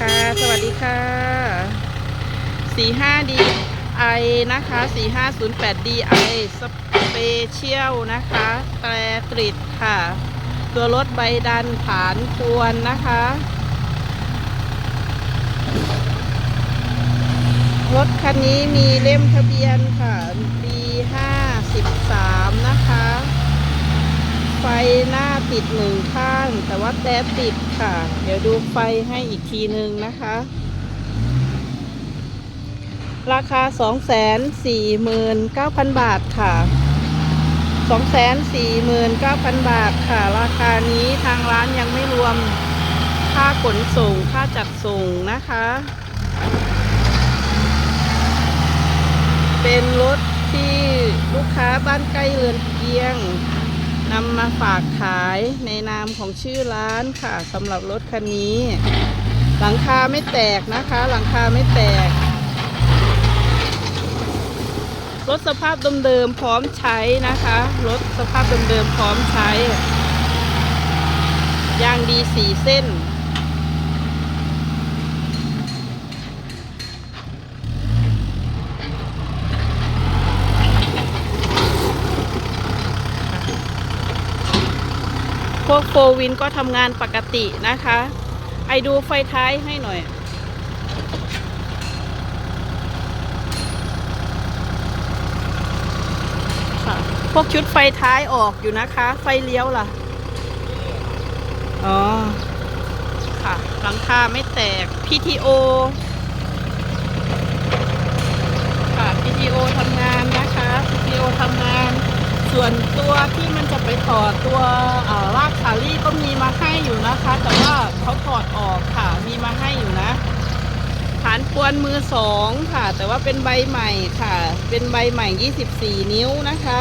คะสวัสดีค่ะ 45 DI นะคะ 4508 DI สเปเชียลนะคะ แตรตริดค่ะ ตัวรถใบดันฐานควรนะคะ รถคันนี้มีเล่มทะเบียนค่ะ ติดหนึ่งข้าง แต่ว่าแต่ติดค่ะ เดี๋ยวดูไฟให้อีกทีหนึ่งนะคะ ราคา 249,000 บาทค่ะ 249,000 บาทค่ะ ราคานี้ทางร้านยังไม่รวมค่าขนส่งค่าจัดส่งนะคะ เป็นรถที่ลูกค้าบ้านใกล้เรือนเคียง นำมาฝากขายในนามของชื่อร้านค่ะสำหรับรถคันนี้ หลังคาไม่แตกนะคะ หลังคาไม่แตก รถสภาพเดิมๆพร้อมใช้นะคะ รถสภาพเดิมๆพร้อมใช้ยางดีสีเส้น พวกโฟวินก็ทำงานปกตินะคะ ไอดูไฟท้ายให้หน่อยค่ะพวกชุดไฟท้ายออกอยู่นะคะ ไฟเลี้ยวล่ะ อ๋อ ค่ะ หลังคาไม่แตก PTO ค่ะ PTO ทำงานนะคะ PTO ทำงาน ส่วนตัวที่มันจะไปต่อตัวรากสาลี่ก็มีมาให้อยู่นะคะ แต่ว่าเขาถอดออกค่ะ มีมาให้อยู่นะฐานควนมือสองค่ะ แต่ว่าเป็นใบใหม่ค่ะ เป็นใบใหม่ 24 นิ้วนะคะ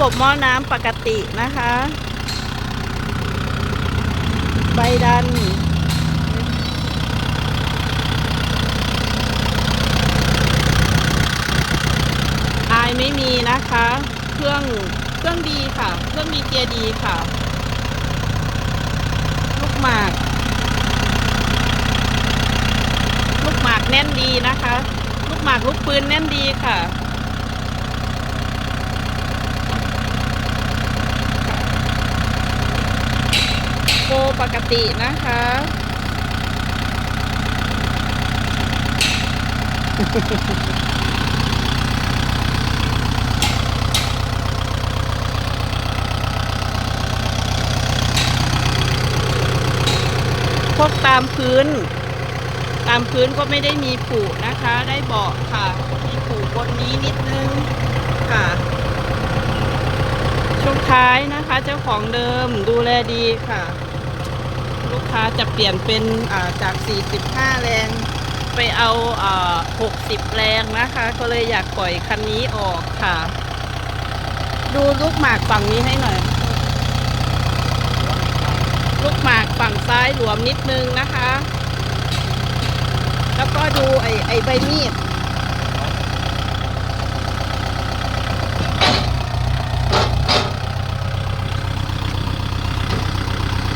บบหม้อน้ำปกตินะคะ ใบดัน อายไม่มีนะคะ เครื่องเครื่องดีค่ะ เครื่องดีเกียร์ดีค่ะ ลูกหมาก ลูกหมากแน่นดีนะคะ ลูกหมากลูกปืนแน่นดีค่ะ โกปกตินะคะ พวกตามพื้น ตามพื้นก็ไม่ได้มีผูนะคะ ได้เบาะค่ะ มีผูบนนี้นิดนึงค่ะช่วงท้ายนะคะ เจ้าของเดิมดูแลดีค่ะ ลูกค้าจะเปลี่ยนเป็นจาก 45 แรง ไปเอาอ่า60 แรงนะคะ ก็เลยอยากปล่อยคันนี้ออกค่ะ ดูลูกหมากฝั่งนี้ให้หน่อย ลูกหมากฝั่งซ้ายหลวมนิดนึงนะคะ แล้วก็ดูไอ้ไอ้ใบมีด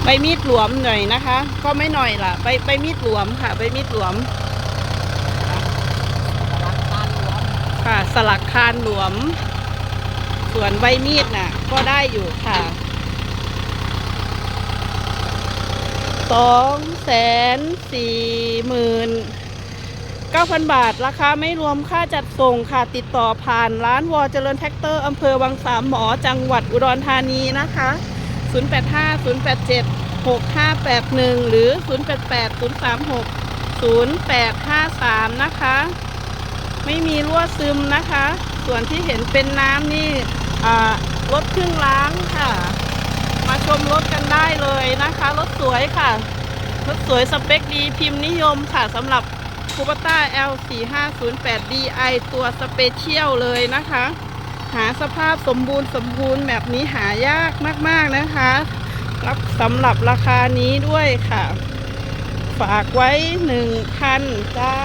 ใบมีดหลวมหน่อยนะคะ ก็ไม่หน่อยล่ะใบใบมีดหลวมค่ะใบมีดหลวมค่ะสลักคานหลวม ส่วนใบมีดน่ะ ก็ได้อยู่ค่ะสองแสนสี่หมื่นเก้าพันบาท ราคาไม่รวมค่าจัดส่งค่ะ ติดต่อผ่านร้านวอเจริญแท็กเตอร์อำเภอวังสามหมอจังหวัดอุดรธานีนะคะ 085 087 6581 หรือ 088 036 0853 นะคะ ไม่มีรั่วซึมนะคะ ส่วนที่เห็นเป็นน้ำนี่รถเครื่องล้างค่ะ มาชมรถกันได้เลยนะคะ รถสวยค่ะ รถสวยสเปคดีพิมพ์นิยมค่ะสำหรับคูปต้า L4508DI ตัวสเปเชียลเลยนะคะ หาสภาพสมบูรณ์สมบูรณ์แบบนี้หายากมาก ๆนะคะ รับสำหรับราคานี้ด้วยค่ะ ฝากไว้หนึ่งพันจ้า